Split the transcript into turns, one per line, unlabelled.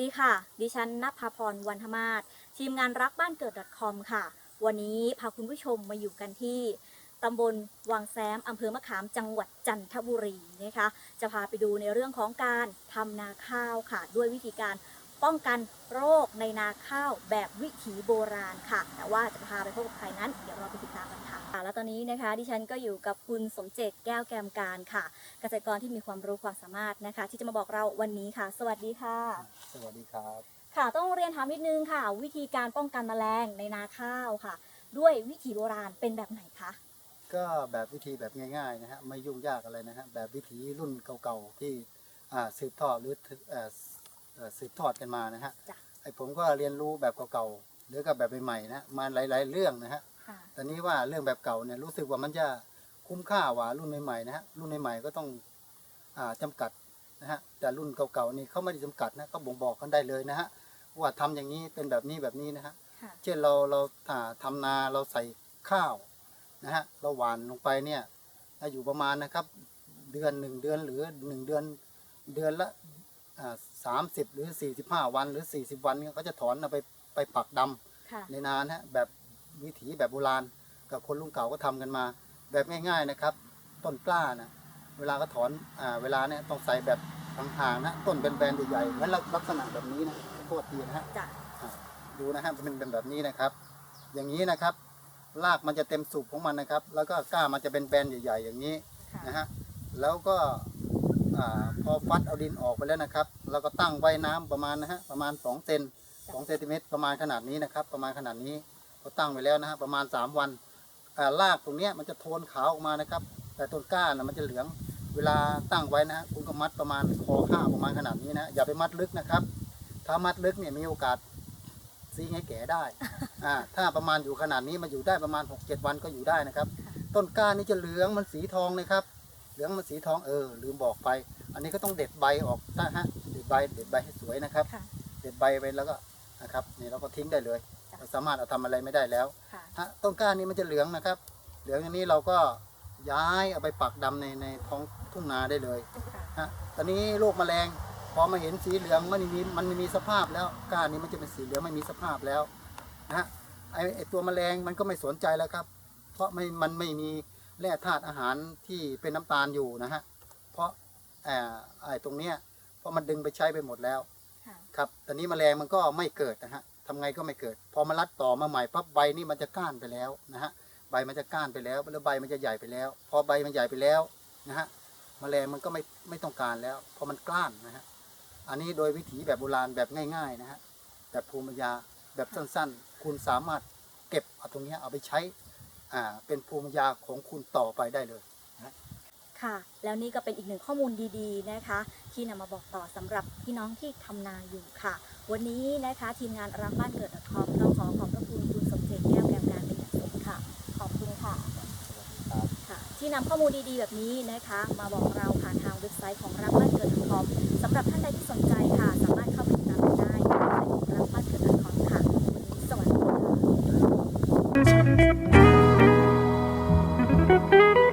ดีค่ะ ดิฉันนภาพรวันธมาศทีมงานรักบ้านเกิด .com ค่ะ วันนี้พาคุณผู้ชมมาอยู่กันที่ตำบลวังแซมอำเภอมะขามจังหวัดจันทบุรีนะคะ จะพาไปดูในเรื่องของการทำนาข้าวค่ะ ด้วยวิธีการ ป้องกันโรคในนาข้าวแบบวิถีโบราณค่ะ แต่ว่าจะพาไปพบกับใครนั้น เดี๋ยวเราไปติดตามกันค่ะค่ะแล้วตอนนี้นะคะ ดิฉันก็อยู่กับคุณสมเจตแก้วแกมการค่ะ เกษตรกรที่มีความรู้ความสามารถนะคะ ที่จะมาบอกเราวันนี้ค่ะ สวัสดีค่ะ
สวัสดีครับ
ค่ะต้องเรียนถามนิดนึงค่ะ วิธีการป้องกันแมลงในนาข้าวค่ะ ด้วยวิถีโบราณเป็นแบบไหนคะ
ก็แบบวิธีแบบง่ายๆนะฮะไม่ยุ่งยากอะไรนะฮะแบบวิธีรุ่นเก่าๆที่อ่าสืบทอดหรือเอ่อเอ่อ สืบทอดกันมานะฮะ
จ้ะ
ไอผมก็เรียนรู้แบบเก่าๆหรือกับแบบใหม่ๆนะมาหลาย ๆ เรื่องนะฮะ
ค่ะ
แต่นี้ว่าเรื่องแบบเก่าเนี่ยรู้สึกว่ามันจะคุ้มค่ากว่ารุ่นใหม่ๆนะฮะรุ่นใหม่ๆก็ต้องอ่าจำกัดนะฮะแต่รุ่นเก่าๆนี่เขาไม่ได้จำกัดนะเขาบ่งบอกกันได้เลยนะฮะว่าทำอย่างนี้เป็นแบบนี้แบบนี้นะฮะ
ค่ะ
เช่นเราเราอ่าทำนาเราใส่ข้าวนะฮะเราหว่านลงไปเนี่ยอยู่ประมาณนะครับ เดือนหนึ่งเดือนหรือหนึ่งเดือนเดือนละ สามสิบหรือสี่สิบห้าวันหรือสี่สิบวันเนี่ยเขาจะถอนเอาไปไปปักดำ
ค่ะ
ในนานะฮะแบบวิถีแบบโบราณ กับคนรุ่นเก่าก็ทำกันมา แบบง่าย ๆนะครับ ต้นกล้านะเวลาก็ถอนอ่าเวลาเนี่ยต้องใส่แบบห่างๆนะต้นเป็นแบนๆใหญ่ๆเหมือนลักษณะแบบนี้นะโทษทีนะฮะ
จ้ะ
ดูนะฮะเป็นเป็นแบบนี้นะครับ อย่างนี้นะครับ รากมันจะเต็มสูบของมันนะครับ แล้วก็ก้ามันจะเป็นแบนใหญ่ ๆ อย่างนี้
ค่ะ
นะฮะแล้วก็อา พอฟัดเอาดินออกไปแล้วนะครับ เราก็ตั้งไว้น้ำประมาณนะฮะประมาณ2เซน2เซนติเมตรประมาณขนาดนี้นะครับ ประมาณขนาดนี้ก็ตั้งไว้แล้วนะฮะประมาณ 3 วันรากตรงนี้มันจะโทนขาวออกมานะครับ แต่ต้นก้านะมันจะเหลืองเวลาตั้งไว้นะฮะคุณก็มัดประมาณคอข้าประมาณขนาดนี้นะอย่าไปมัดลึกนะครับ ถ้ามัดลึกเนี่ยมีโอกาสซีงให้แก่ได้อ่าถ้าประมาณอยู่ขนาดนี้มันอยู่ได้ประมาณ 6-7 วันก็อยู่ได้นะครับ ต้นก้านี่จะเหลืองมันสีทองนะครับ เหลืองมันสีทองเออลืมบอกไป อันนี้ก็ต้องเด็ดใบออกนะฮะเด็ดใบเด็ดใบให้สวยนะครับ
ค่ะ
เด็ดใบไปแล้วก็นะครับนี่เราก็ทิ้งได้เลย
จ้ะ
เราสามารถเอาทำอะไรไม่ได้แล้ว
ค่ะ
ฮะต้นกล้านี้มันจะเหลืองนะครับ เหลืองอย่างนี้เราก็ย้ายเอาไปปักดำในในท้องทุ่งนาได้เลย
ค่ะ
ฮะตอนนี้โรคแมลงพอมาเห็นสีเหลืองมันมีมันไม่มีสภาพแล้วก้านนี้มันจะเป็นสีเหลืองไม่มีสภาพแล้วนะฮะไอไอตัวแมลงมันก็ไม่สนใจแล้วครับ เพราะไม่มันไม่มี แร่ธาตุอาหารที่เป็นน้ำตาลอยู่นะฮะ เพราะเอ่อไอตรงเนี้ยเพราะมันดึงไปใช้ไปหมดแล้ว
ค่ะ
ครับตอนนี้แมลงมันก็ไม่เกิดนะฮะทำไงก็ไม่เกิด พอมารัดต่อมาใหม่ปั๊บใบนี่มันจะก้านไปแล้วนะฮะใบมันจะก้านไปแล้วแล้วใบมันจะใหญ่ไปแล้ว พอใบมันใหญ่ไปแล้วนะฮะแมลงมันก็ไม่ไม่ต้องการแล้วเพราะมันกล้านนะฮะอันนี้โดยวิถีแบบโบราณแบบง่ายๆนะฮะแบบภูมิปัญญาแบบสั้นๆ คุณสามารถเก็บเอาตรงเนี้ยเอาไปใช้อ่า เป็นภูมิปัญญาของคุณต่อไปได้เลย
ค่ะ แล้วนี่ก็เป็นอีกหนึ่งข้อมูลดีๆนะคะ ที่นำมาบอกต่อสำหรับพี่น้องที่ทำนาอยู่ค่ะ วันนี้นะคะทีมงานรักบ้านเกิด .com ต้องขอขอบพระคุณคุณสมเจตแก้วแกมการเป็นอย่างสูงค่ะ ขอบคุณค่ะ
ค่ะ
ที่นำข้อมูลดีๆแบบนี้นะคะ มาบอกเราผ่านทางเว็บไซต์ของรักบ้านเกิด .com สำหรับท่านใดที่สนใจค่ะ สามารถเข้าไปติดตามได้ในรักบ้านเกิด .com ค่ะวันนี้สวัสดีค่ะ Música